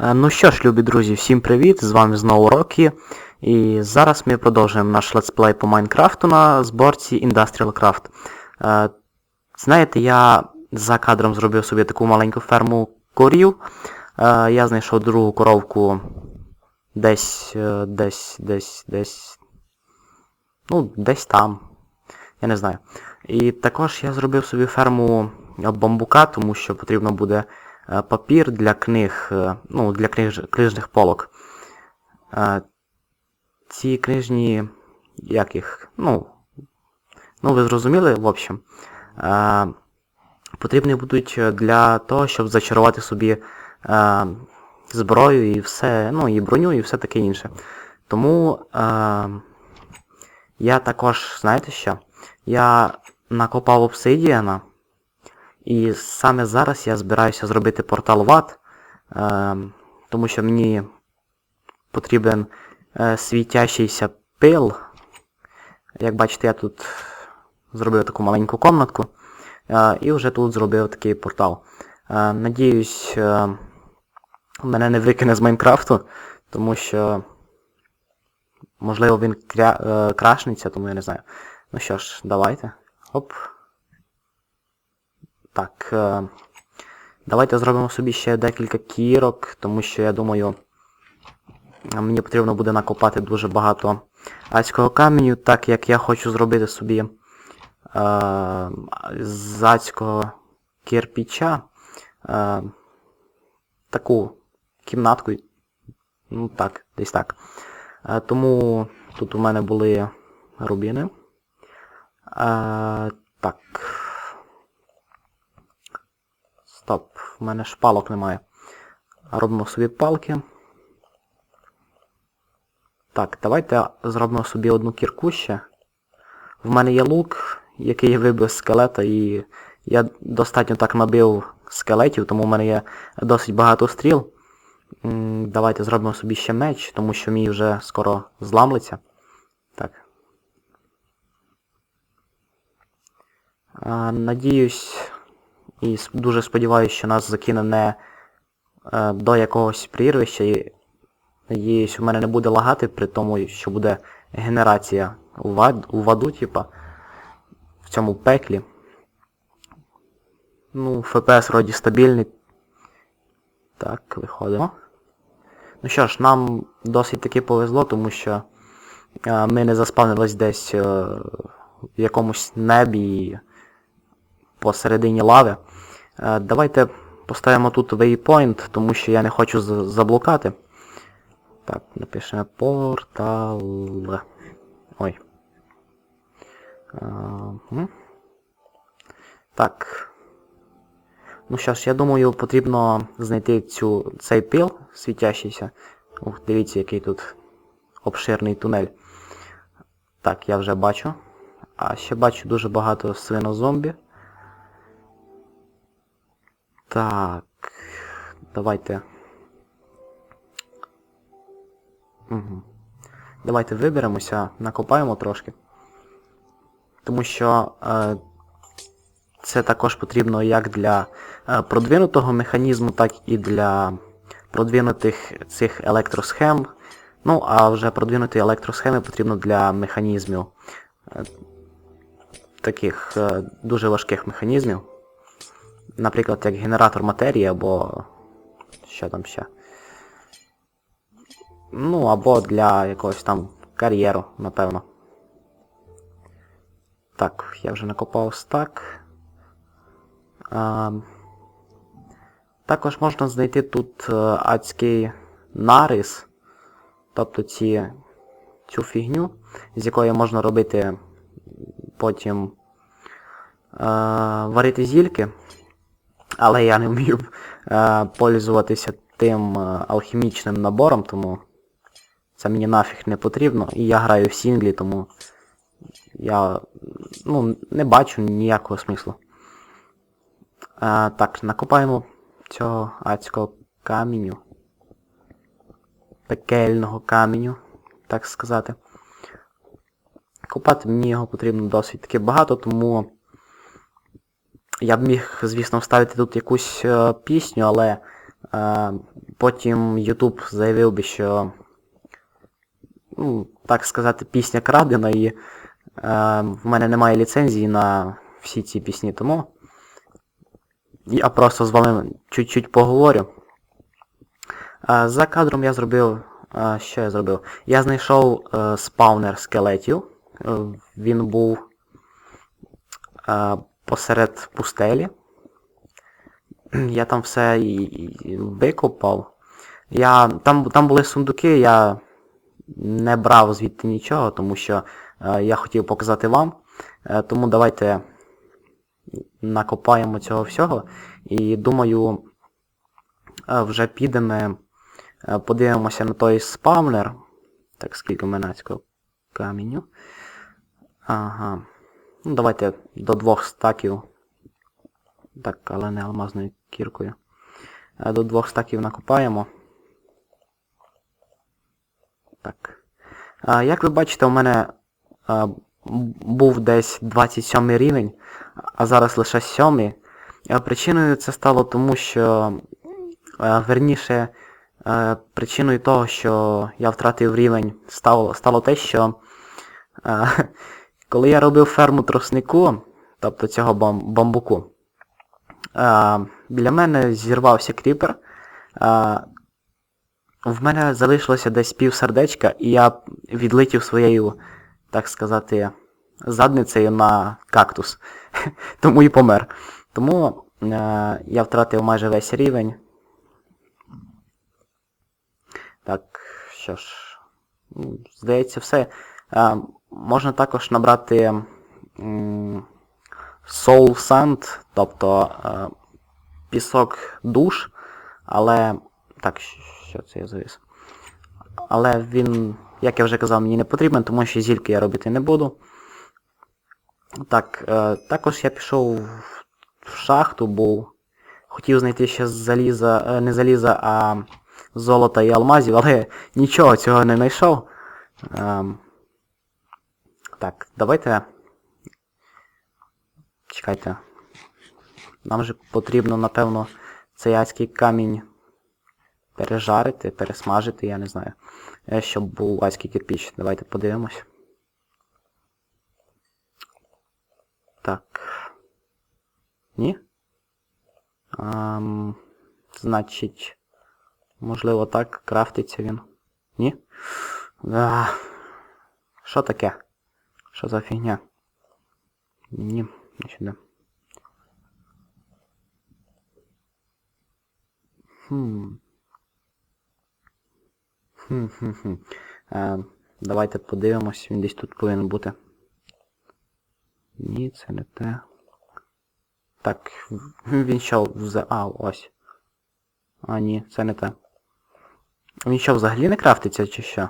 Е, Ну що ж, любі друзі, всім привіт! З вами знову Рокі. І зараз ми продовжуємо наш летсплей по Майнкрафту на зборці Industrial Craft. Е, Знаєте, я за кадром зробив собі таку маленьку ферму корів. Е, Я знайшов другу коровку десь, десь, десь, десь. Ну, десь там. Я не знаю. І також я зробив собі ферму бамбука, тому що потрібно буде папір для книг, е, ну, для книж, книжних полок. Е, Ці книжні, як їх, ну, ну ви зрозуміли, в общем. Е, Потрібні будуть для того, щоб зачарувати собі е, зброю і все, ну і броню, і все таке інше. Тому е, я також, знаєте що? Я накопав обсидіана, і саме зараз я збираюся зробити портал ват, е, тому що мені потрібен е, світящийся пил. Як бачите, я тут зробив таку маленьку комнатку. Е, і вже тут зробив такий портал. Е, надіюсь, мене не викине з Майнкрафту, тому що можливо він кря... крашнеться, тому я не знаю. Ну що ж, давайте. Оп. Так. Е, давайте зробимо собі ще декілька кірок, тому що я думаю, мені потрібно буде накопати дуже багато адського каменю, так як я хочу зробити собі е, з адського кирпича е, таку кімнатку. Ну так, десь так. Е, тому тут у мене були рубіни. Е, так. Стоп, в мене ж палок немає. Робимо собі палки. Так, давайте зробимо собі одну кірку ще. В мене є лук, який я вибив скелета, і я достатньо так набив скелетів, тому в мене є досить багато стріл. Давайте зробимо собі ще меч, тому що мій вже скоро зламлиться. Так. Надіюсь і дуже сподіваюся, що нас закине не е, до якогось прірвища. І надіюсь, у мене не буде лагати при тому, що буде генерація у, вад, у ваду, типа, в цьому пеклі. Ну, ФПС вроді стабільний. Так, виходимо. Ну що ж, нам досить таки повезло, тому що е, ми не заспавнились десь е, в якомусь небі посередині лави. Е, давайте поставимо тут waypoint, тому що я не хочу з- заблукати. Так, напишемо портал. Ой. Е. Так. Ну що ж, я думаю, потрібно знайти цю, цей пил світящийся. Ух, дивіться, який тут обширний тунель. Так, я вже бачу. А ще бачу дуже багато свинозомбі. Так. Давайте. Угу. Давайте виберемося, накопаємо трошки. Тому що е, це також потрібно як для е, продвинутого механізму, так і для продвинутих цих електросхем. Ну, а вже продвинуті електросхеми потрібно для механізмів. е, Таких е, дуже важких механізмів. Наприклад, як генератор матерії або. що там ще. Ну, або для якогось там кар'єру, напевно. Так, я вже накопав стак. А, також можна знайти тут е, адський нарис, тобто ці, цю фігню, з якої можна робити потім е, варити зільки. Але я не вмію е, пользуватися тим е, алхімічним набором, тому це мені нафіг не потрібно. І я граю в сінглі, тому я ну, не бачу ніякого смислу. А, так, накопаємо цього адського каменю. Пекельного каменю, так сказати. Копати мені його потрібно досить таки багато, тому я б міг, звісно, вставити тут якусь е, пісню, але Е, потім YouTube заявив би, що, ну, так сказати, пісня крадена і е, в мене немає ліцензії на всі ці пісні, тому я просто з вами чуть-чуть поговорю. Е, за кадром я зробив. е, що я зробив? Я знайшов е, спаунер скелетів. Е, він був е, посеред пустелі. Я там все і, і викопав. Я, там, там були сундуки, я не брав звідти нічого, тому що е, я хотів показати вам. Е, тому давайте накопаємо цього всього. І думаю, е, вже підемо, е, подивимося на той спавнер. Так, скільки в мене цього каменю. Ага. Ну, давайте до двох стаків. Так, але не алмазною кіркою. Е, До двох стаків накопаємо. Так. Як ви бачите, у мене був десь 27 рівень, а зараз лише 7. Причиною це стало тому, що е, верніше, е, причиною того, що я втратив рівень, стало, стало те, що е, коли я робив ферму троснику, тобто цього бам- бамбуку, біля мене зірвався кріпер. В мене залишилося десь пів сердечка, і я відлетів своєю, так сказати, задницею на кактус. Тому і помер. Тому е, я втратив майже весь рівень. Так, що ж, здається, все. Е, можна також набрати. Soul Sand, тобто е, пісок душ, але. Так, що це я завис? Але він, як я вже казав, мені не потрібен, тому що зільки я робити не буду. Так, е, також я пішов в шахту, бо хотів знайти ще заліза, е, не заліза, а золота і алмазів, але нічого цього не знайшов. Ем, так, давайте Чекайте. Нам же потрібно, напевно, цей адський камінь пережарити, пересмажити, я не знаю. Е, Щоб був адський кирпіч. Давайте подивимось. Так. Ні? Ам, значить. Можливо так крафтиться він. Ні? А, що таке? Що за фігня? Ні. Не сюди. Хм. Хм-хм-хм. Е, давайте подивимось, він десь тут повинен бути. Ні, це не те. Так, він що в... А, ось. А, ні, це не те. Він що, взагалі не крафтиться, чи що?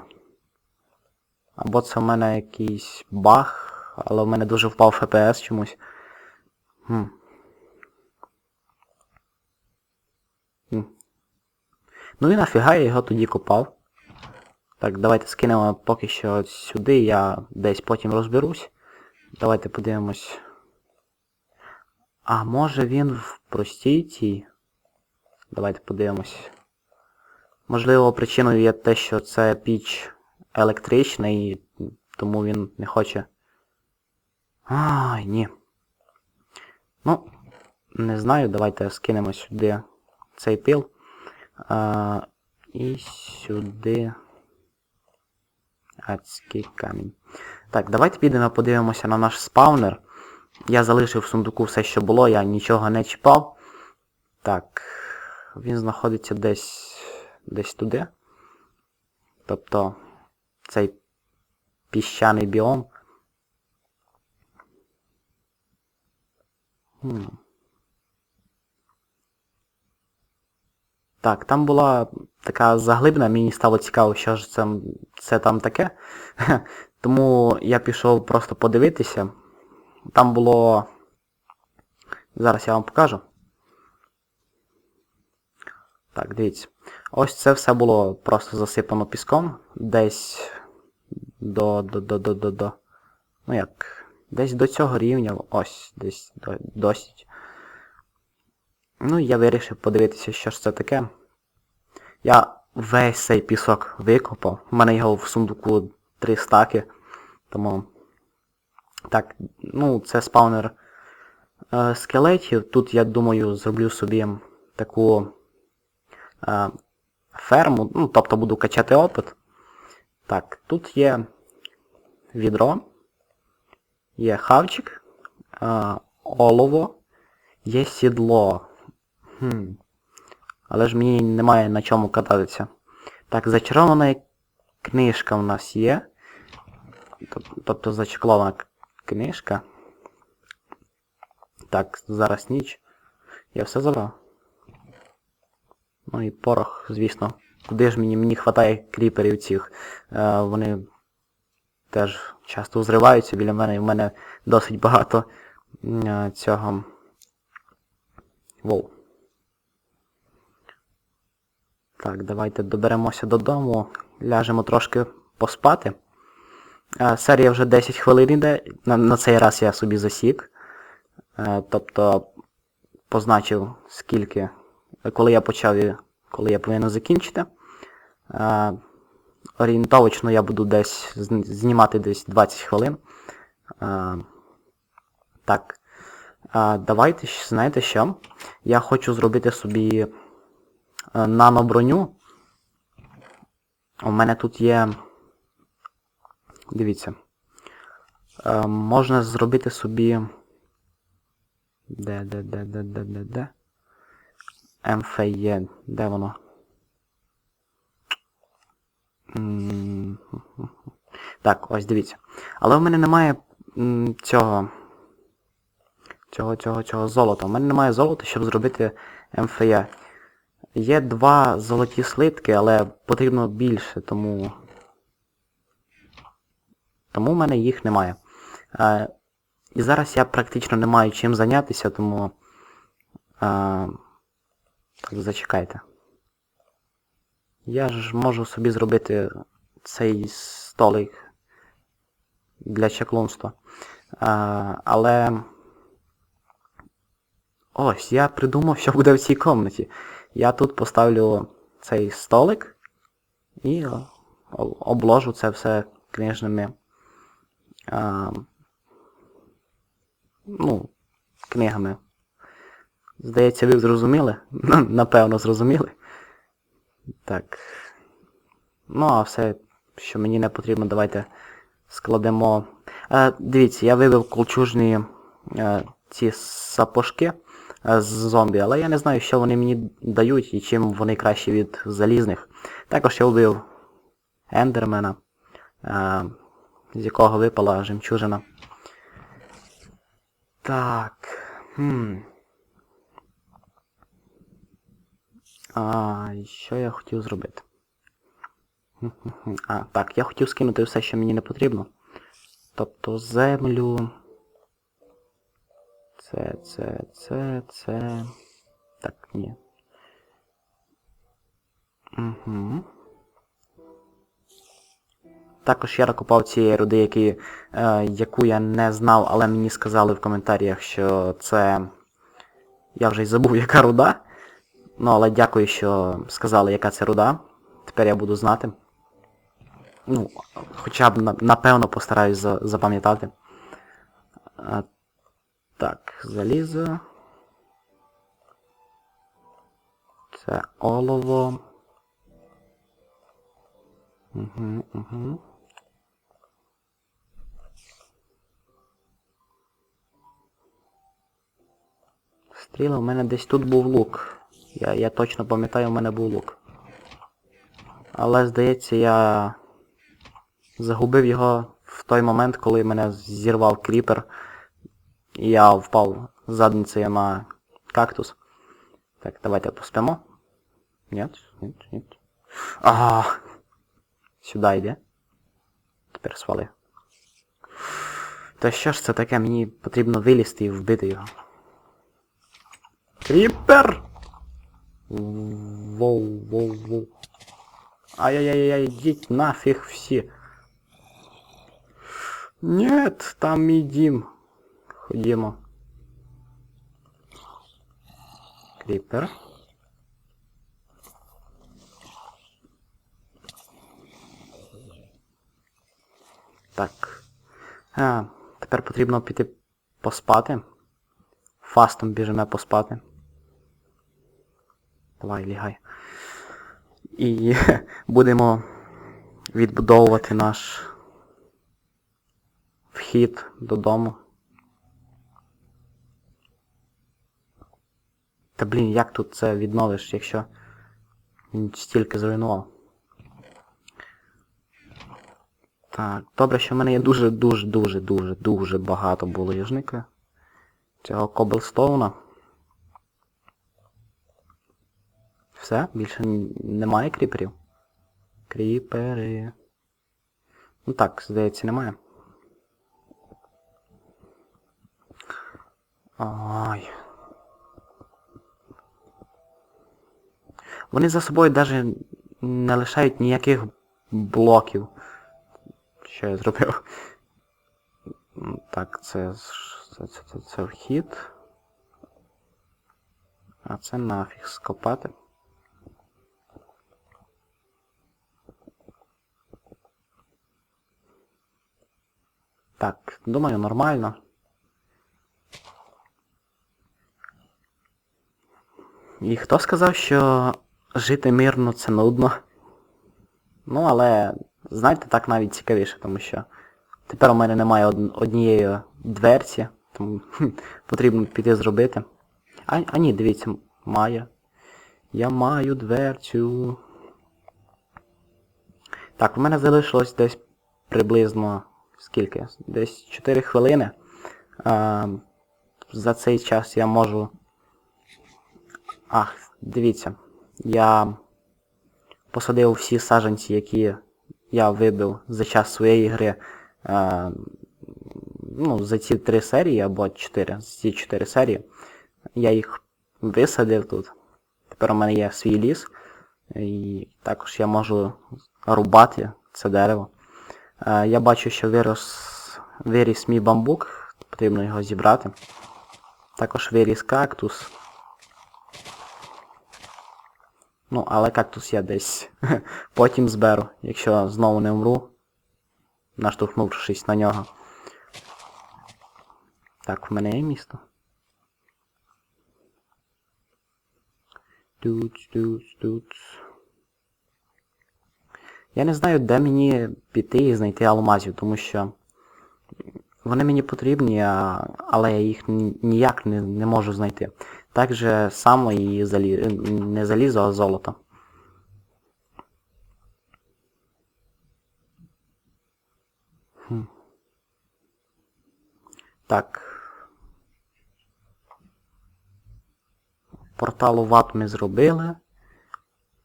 Або це в мене якийсь баг, але в мене дуже впав FPS чомусь. Хм. Хм. Ну і нафіга я його тоді копав. Так, давайте скинемо поки що сюди, я десь потім розберусь. Давайте подивимось. А може він в простій тій? Давайте подивимось. Можливо, причиною є те, що це піч електрична і тому він не хоче. Ай, ні. Ну, не знаю, давайте скинемо сюди цей пил. А, і сюди адський камінь. Так, давайте підемо подивимося на наш спаунер. Я залишив в сундуку все, що було, я нічого не чіпав. Так, він знаходиться десь десь туди. Тобто цей піщаний біом. Так, там була така заглибна, мені стало цікаво, що ж це, це там таке. Тому я пішов просто подивитися. Там було... Зараз я вам покажу. Так, дивіться. Ось це все було просто засипано піском. Десь до... до... до... до... до... до. Ну як... Десь до цього рівня, ось, десь до, досить. Ну, я вирішив подивитися, що ж це таке. Я весь цей пісок викопав. У мене його в сундуку три стаки. Тому. Так, ну, це спаунер е, скелетів. Тут, я думаю, зроблю собі таку е, ферму. Ну, тобто буду качати опит. Так, тут є відро, є хавчик, е, олово, є сідло. Хм. Але ж мені немає на чому кататися. Так, зачарована книжка в нас є. Тобто зачеклована книжка. Так, зараз ніч. Я все забрав. Ну і порох, звісно. Куди ж мені мені хватає кріперів цих. Е, вони теж часто зриваються біля мене, і в мене досить багато е, цього. Воу. Так, давайте доберемося додому, ляжемо трошки поспати. Е, Серія вже 10 хвилин іде. На, на цей раз я собі засік. Е, Тобто позначив скільки, коли я почав і коли я повинен закінчити. Е, Орієнтовочно я буду десь знімати десь 20 хвилин. Е, Так. Е, Давайте, знаєте що? Я хочу зробити собі наноброню. У мене тут є. Дивіться. Можна зробити собі. Де, де, де, де, де, де, де? МФЄ. Де воно? Так, ось дивіться. Але в мене немає цього. Цього, цього, цього золота. У мене немає золота, щоб зробити МФЄ. Є два золоті слитки, але потрібно більше, тому. Тому в мене їх немає. Е, і зараз я практично не маю чим зайнятися, тому. Е, зачекайте. Я ж можу собі зробити цей столик для чаклунства. Е, але. Ось, я придумав, що буде в цій комнаті. Я тут поставлю цей столик і обложу це все книжними. А, ну, книгами. Здається, ви зрозуміли? Напевно, зрозуміли. Так. Ну, а все, що мені не потрібно, давайте складемо. Е, дивіться, я вивів колчужні е, ці сапожки е, з зомбі, але я не знаю, що вони мені дають і чим вони кращі від залізних. Також я вбив ендермена, е, з якого випала жемчужина. Так. Хм. А, що я хотів зробити? А, так, я хотів скинути все, що мені не потрібно. Тобто землю. Це, це, це, це. Так, ні. Угу. Також я накопав цієї руди, які, е, яку я не знав, але мені сказали в коментарях, що це. Я вже й забув, яка руда. Ну, але дякую, що сказали, яка це руда. Тепер я буду знати. Ну, хоча б напевно постараюсь запам'ятати. Так, залізо. Це олово. Угу, угу. Стріли, у мене десь тут був лук. Я, я точно пам'ятаю, у мене був лук. Але, здається, я загубив його в той момент, коли мене зірвав кріпер. І я впав задницею на кактус. Так, давайте поспимо. Нет, нет, нет. А, Сюди йде. Тепер свали. Та що ж це таке? Мені потрібно вилізти і вбити його. Кріпер! Воу, воу, воу. Ай-яй-яй-яй, идите нафиг все. Нет, там едим. Ходимо. Крипер. Так. А, тепер потрібно піти поспати. Фастом біжимо поспати. Давай, лягай. І будемо відбудовувати наш вхід додому. Та блін, як тут це відновиш, якщо він стільки зруйнував? Так, добре, що в мене є дуже, дуже, багато булижника. Цього коблстоуна. Все, більше немає кріперів. Кріпери. Ну так, здається, немає. Ой. Вони за собою навіть не лишають ніяких блоків. Що я зробив? Так, це, це, це, це, це вхід. А це нафіг скопати. Так, думаю, нормально. І хто сказав, що жити мирно це нудно? Ну, але, знаєте, так навіть цікавіше, тому що тепер у мене немає од- однієї дверці, тому потрібно піти зробити. А, а ні, дивіться, має. Я маю дверцю. Так, у мене залишилось десь приблизно скільки? Десь 4 хвилини. А, за цей час я можу. Ах, дивіться. Я посадив всі саджанці, які я вибив за час своєї гри. Е, ну, за ці три серії або чотири. За ці чотири серії. Я їх висадив тут. Тепер у мене є свій ліс. І також я можу рубати це дерево. Е, я бачу, що вирос, виріс мій бамбук, потрібно його зібрати. Також виріс кактус. Ну, але кактус я десь потім зберу, якщо знову не вмру, наштовхнувшись на нього. Так, в мене є місто. Туц, туц, туц. Я не знаю, де мені піти і знайти алмазів, тому що вони мені потрібні, але я їх ніяк не, не можу знайти. Так же само і залі... не залізо, а золото. Так. Порталу ват ми зробили.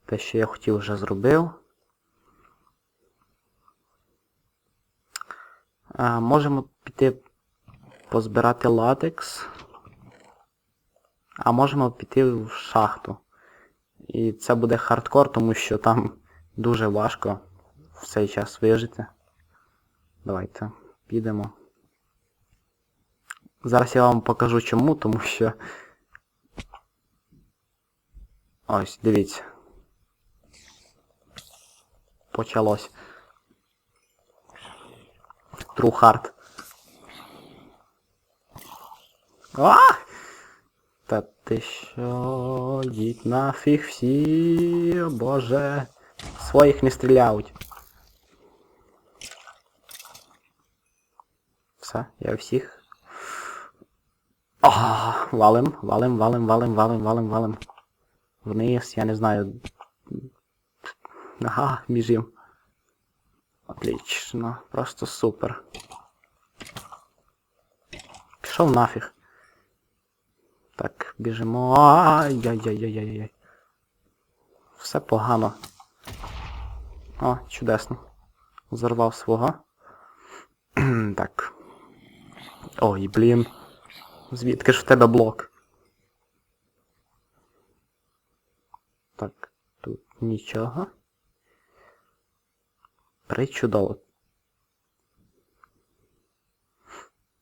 Те, що я хотів, вже зробив. Можемо піти позбирати латекс. А можемо піти в шахту. І це буде хардкор, тому що там дуже важко в цей час вижити. Давайте підемо. Зараз я вам покажу чому, тому що. Ось, дивіться. Почалось. True Hard. А! Та ти що? Йдіть нафіг всі, боже. Своїх не стріляють. Все, я всіх. А, валим, валим, валим, валим, валим, валим, валим. Вниз, я не знаю. Ага, біжим. Отлично, просто супер. Пішов нафіг. Так, біжимо. Ай-яй-яй-яй-яй. Все погано. О, чудесно. Зарвав свого. так. Ой, блін. Звідки ж в тебе блок? Так, тут нічого. Причудово.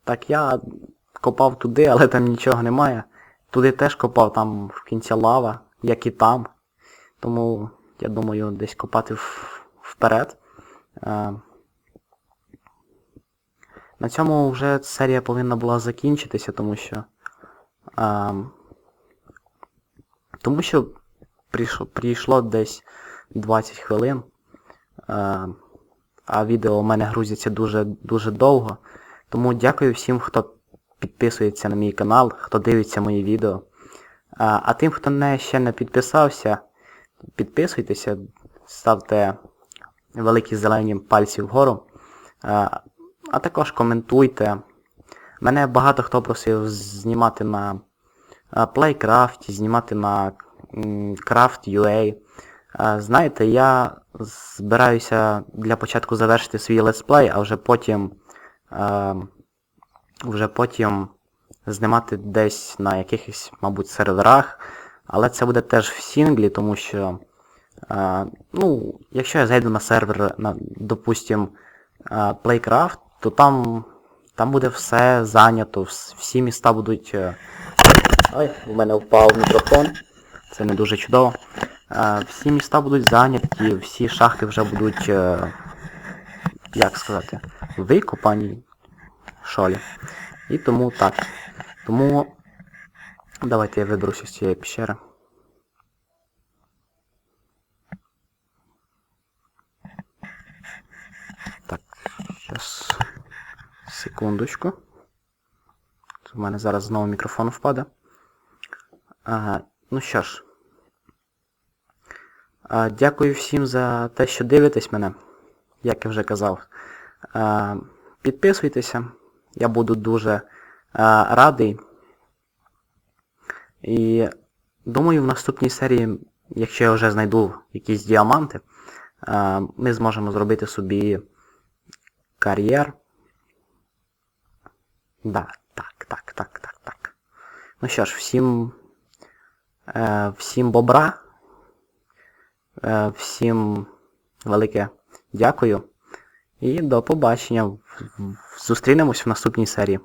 Так, я копав туди, але там нічого немає. Туди теж копав, там в кінці лава, як і там. Тому, я думаю, десь копати вперед. Е, на цьому вже серія повинна була закінчитися, тому що. А, тому що прийшло, прийшло десь 20 хвилин. А, відео у мене грузиться дуже дуже довго. Тому дякую всім, хто підписується на мій канал, хто дивиться мої відео. А, а тим, хто не, ще не підписався, підписуйтеся, ставте великі зелені пальці вгору. А, а також коментуйте. Мене багато хто просив знімати на Playcraft, знімати на Craft.ua. А, Знаєте, я збираюся для початку завершити свій летсплей, а вже потім е, вже потім знімати десь на якихось, мабуть, серверах. Але це буде теж в сінглі, тому що, е, ну, якщо я зайду на сервер, на, допустим, е, Playcraft, то там, там буде все зайнято, всі міста будуть. е, Ой, в мене впав мікрофон. Це не дуже чудово. Всі міста будуть зайняті, всі шахти вже будуть, е, як сказати, викопані. Шолі. І тому так. Тому давайте я виберуся з цієї пещери. Так, зараз. Секундочку. У мене зараз знову мікрофон впаде. Ага, ну що ж. Дякую всім за те, що дивитесь мене, як я вже казав. Підписуйтеся, я буду дуже радий. І думаю, в наступній серії, якщо я вже знайду якісь діаманти, ми зможемо зробити собі кар'єр. Да, так, так, так, так, так. Ну що ж, всім, е, всім бобра. Е, Всім велике дякую. І до побачення. Зустрінемось в наступній серії.